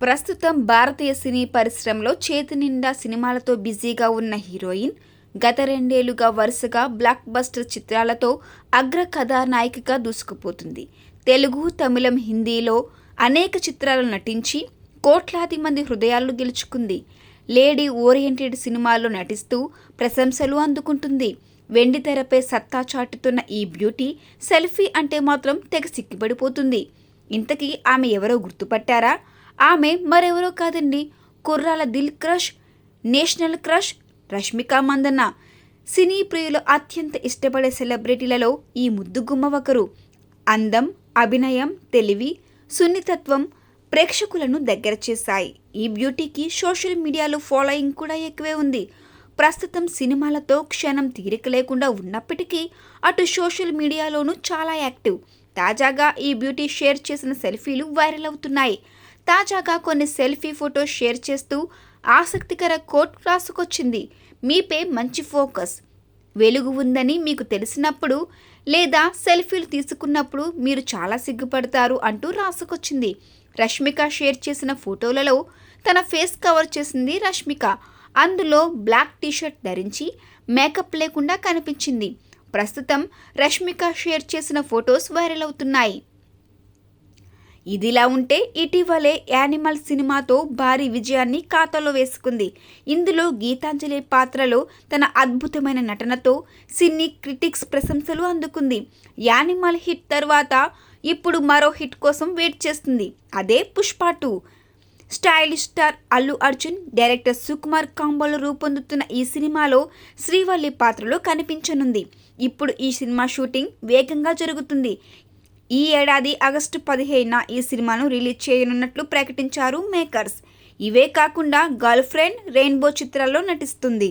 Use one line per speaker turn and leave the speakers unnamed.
ప్రస్తుతం భారతీయ సినీ పరిశ్రమలో చేతి నిండా సినిమాలతో బిజీగా ఉన్న హీరోయిన్ గత రెండేళ్ళుగా వరుసగా బ్లాక్ బస్టర్ చిత్రాలతో అగ్ర కథానాయికగా దూసుకుపోతుంది. తెలుగు తమిళం హిందీలో అనేక చిత్రాలు నటించి కోట్లాది మంది హృదయాలను గెలుచుకుంది. లేడీ ఓరియంటెడ్ సినిమాల్లో నటిస్తూ ప్రశంసలు అందుకుంటుంది. వెండి తెరపై సత్తా చాటుతున్న ఈ బ్యూటీ సెల్ఫీ అంటే మాత్రం తెగ సిక్కిపడిపోతుంది ఇంతకీ ఆమె ఎవరో గుర్తుపట్టారా? ఆమె మరెవరో కాదండి. కుర్రాల Dil crush national crush Rashmika Mandanna. సినీ ప్రియులు అత్యంత ఇష్టపడే సెలబ్రిటీలలో ఈ ముద్దుగుమ్మ ఒకరు. అందం అభినయం తెలివి సున్నితత్వం ప్రేక్షకులను దగ్గర చేశాయి. ఈ బ్యూటీకి సోషల్ మీడియాలో ఫాలోయింగ్ కూడా ఎక్కువే ఉంది. ప్రస్తుతం సినిమాలతో క్షణం తీరిక లేకుండా ఉన్నప్పటికీ అటు సోషల్ మీడియాలోనూ చాలా యాక్టివ్. తాజాగా ఈ బ్యూటీ షేర్ చేసిన సెల్ఫీలు వైరల్ అవుతున్నాయి. తాజాగా కొన్ని సెల్ఫీ ఫోటోస్ షేర్ చేస్తూ ఆసక్తికర కోట్ రాసుకొచ్చింది మీపై మంచి ఫోకస్. వెలుగు ఉందని మీకు తెలిసినప్పుడు లేదా సెల్ఫీలు తీసుకున్నప్పుడు మీరు చాలా సిగ్గుపడతారు అంటూ రాసుకొచ్చింది. రష్మిక షేర్ చేసిన ఫోటోలలో తన ఫేస్ కవర్ చేసింది రష్మిక. అందులో బ్లాక్ టీషర్ట్ ధరించి మేకప్ లేకుండా కనిపించింది. ప్రస్తుతం రష్మిక షేర్ చేసిన ఫొటోస్ వైరల్ అవుతున్నాయి. ఇదిలా ఉంటే ఇటీవలే యానిమల్ సినిమాతో భారీ విజయాన్ని ఖాతాలో వేసుకుంది. ఇందులో గీతాంజలి పాత్రలో తన అద్భుతమైన నటనతో సినీ క్రిటిక్స్ ప్రశంసలు అందుకుంది. యానిమల్ హిట్ తర్వాత ఇప్పుడు మరో హిట్ కోసం వెయిట్ చేస్తుంది. అదే Pushpa two. Stylish star Allu Arjun director Sukumar కాంబోలో రూపొందుతున్న ఈ సినిమాలో శ్రీవల్లి పాత్రలో కనిపించనుంది. ఇప్పుడు ఈ సినిమా షూటింగ్ వేగంగా జరుగుతుంది. ఈ ఏడాది ఆగస్టు పదిహేనున ఈ సినిమాను రిలీజ్ చేయనున్నట్లు ప్రకటించారు మేకర్స్. ఇవే కాకుండా గర్ల్ ఫ్రెండ్ రెయిన్బో చిత్రాల్లో నటిస్తుంది.